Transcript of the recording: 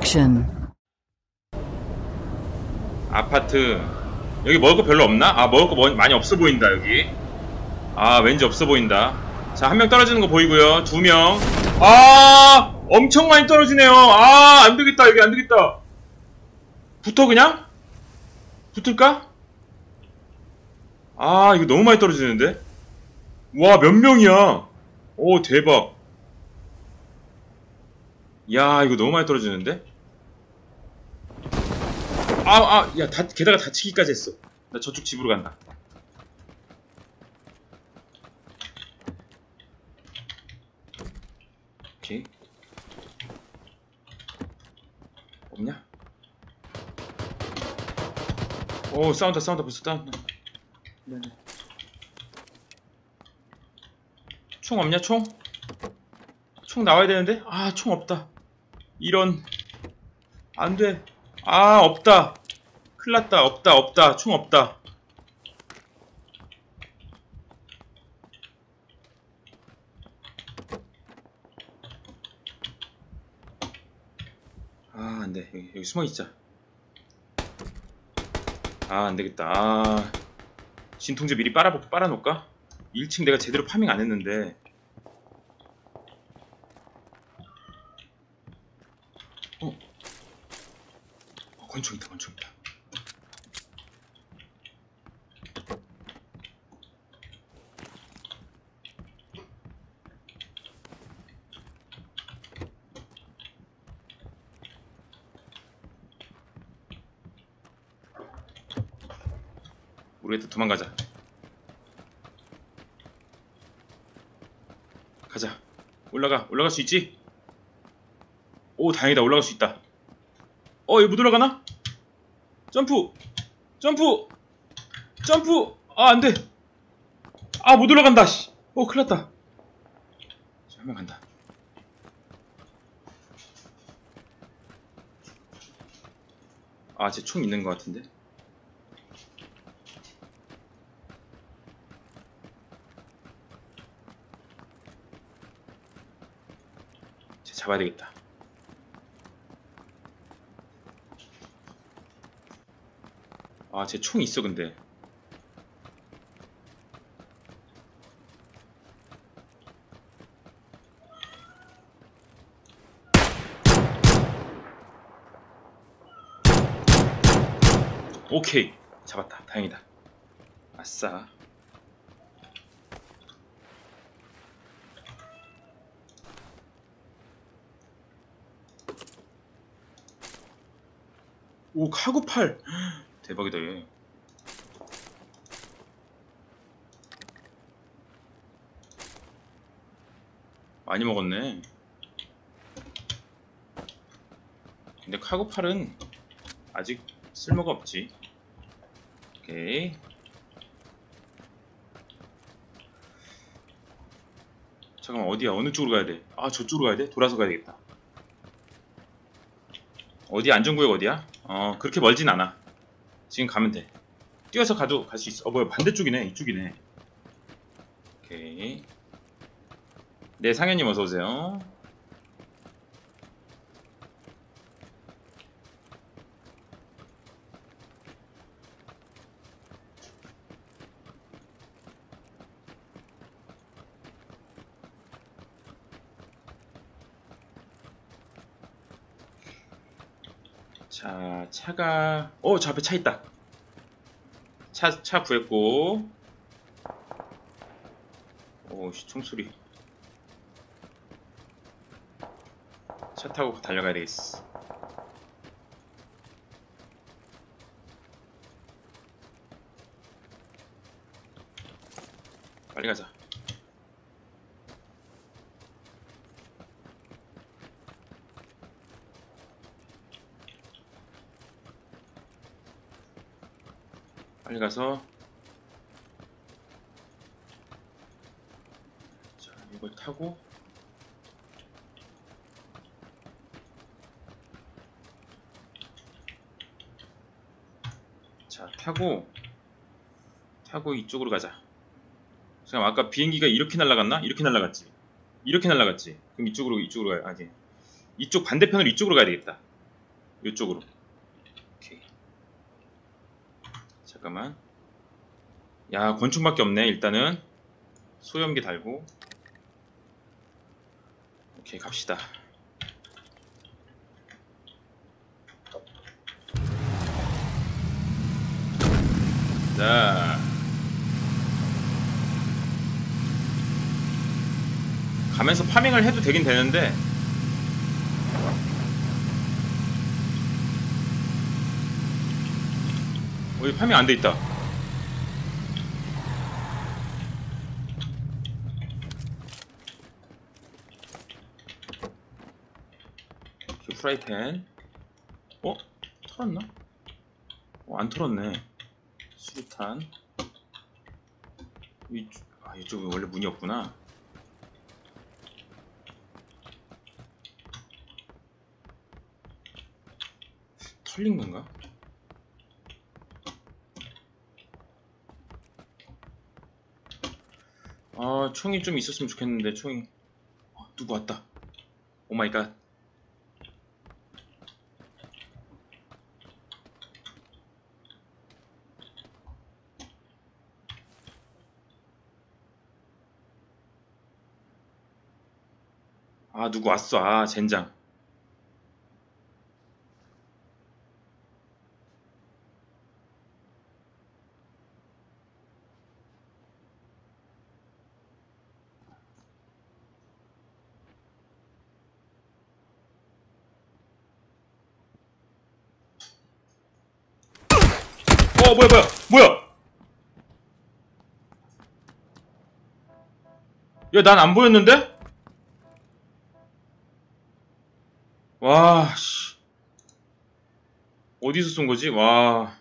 Action. 아파트. 여기 먹을 거 별로 없나? 아 먹을 거 뭐- 많이 없어 보인다 여기. 아 왠지 없어 보인다. 자 한 명 떨어지는 거 보이고요. 두명아 엄청 많이 떨어지네요. 아 안되겠다 여기 안되겠다. 붙어 그냥? 붙을까? 아 이거 너무 많이 떨어지는데? 와 몇 명이야? 오 대박. 야 이거 너무 많이 떨어지는데 아, 아, 야, 다, 게다가 다치기까지 했어. 나 저쪽 집으로 간다. 오케이. 없냐? 오, 싸운다, 싸운다, 벌써 싸운다. 네네. 총 없냐, 총? 총 나와야 되는데? 아, 총 없다. 이런. 안 돼. 아 없다. 큰일났다. 없다 없다. 총 없다. 아 안돼. 여기, 여기 숨어있자. 아 안되겠다. 아 진통제 미리 빨아, 빨아놓을까? 1층 내가 제대로 파밍 안했는데 권총 있다, 권총 있다. 우리 애들 도망가자. 가자. 올라가. 올라갈 수 있지? 오, 다행이다. 올라갈 수 있다. 어, 여기 못 올라가나? 점프! 점프! 점프! 아, 안 돼! 아, 못 올라간다, 씨! 어, 큰일 났다. 한명 간다. 아, 제 총 있는 것 같은데? 쟤 잡아야 되겠다. 아, 제 총이 있어, 근데. 오케이. 잡았다. 다행이다. 아싸. 오, 카구팔. 대박이다, 얘. 많이 먹었네. 근데 카구팔은 아직 쓸모가 없지. 오케이. 잠깐만, 어디야? 어느 쪽으로 가야 돼? 아, 저쪽으로 가야 돼? 돌아서 가야 되겠다. 어디 안전구역 어디야? 어, 그렇게 멀진 않아. 지금 가면 돼. 뛰어서 가도 갈 수 있어. 어, 뭐야, 반대쪽이네. 이쪽이네. 오케이. 네, 상현님 어서오세요. 자, 차가, 어, 저 앞에 차 있다. 차, 차 구했고. 오, 씨, 총소리. 차 타고 달려가야 되겠어. 빨리 가자. 빨리 가서. 자 이걸 타고. 자 타고. 타고 이쪽으로 가자. 잠깐 아까 비행기가 이렇게 날아갔나? 이렇게 날아갔지. 이렇게 날아갔지. 그럼 이쪽으로 이쪽으로 가야 지 이쪽 반대편으로 이쪽으로 가야 되겠다. 이쪽으로. 오케이. 잠깐만. 야, 권총밖에 없네, 일단은. 소염기 달고. 오케이, 갑시다. 자. 가면서 파밍을 해도 되긴 되는데 어, 이 파밍 안 돼 있다. 프라이팬. 어? 털었나? 어, 안 털었네. 수류탄. 이, 아, 이쪽에 원래 문이 없구나. 털린 건가? 아, 총이 좀 있었으면 좋겠는데, 총이. 어, 누구 왔다. 오 마이 갓. 아, 누구 왔어. 아, 젠장. 어, 뭐야, 뭐야, 뭐야! 야, 난 안 보였는데? 와, 씨. 어디서 쏜 거지? 와.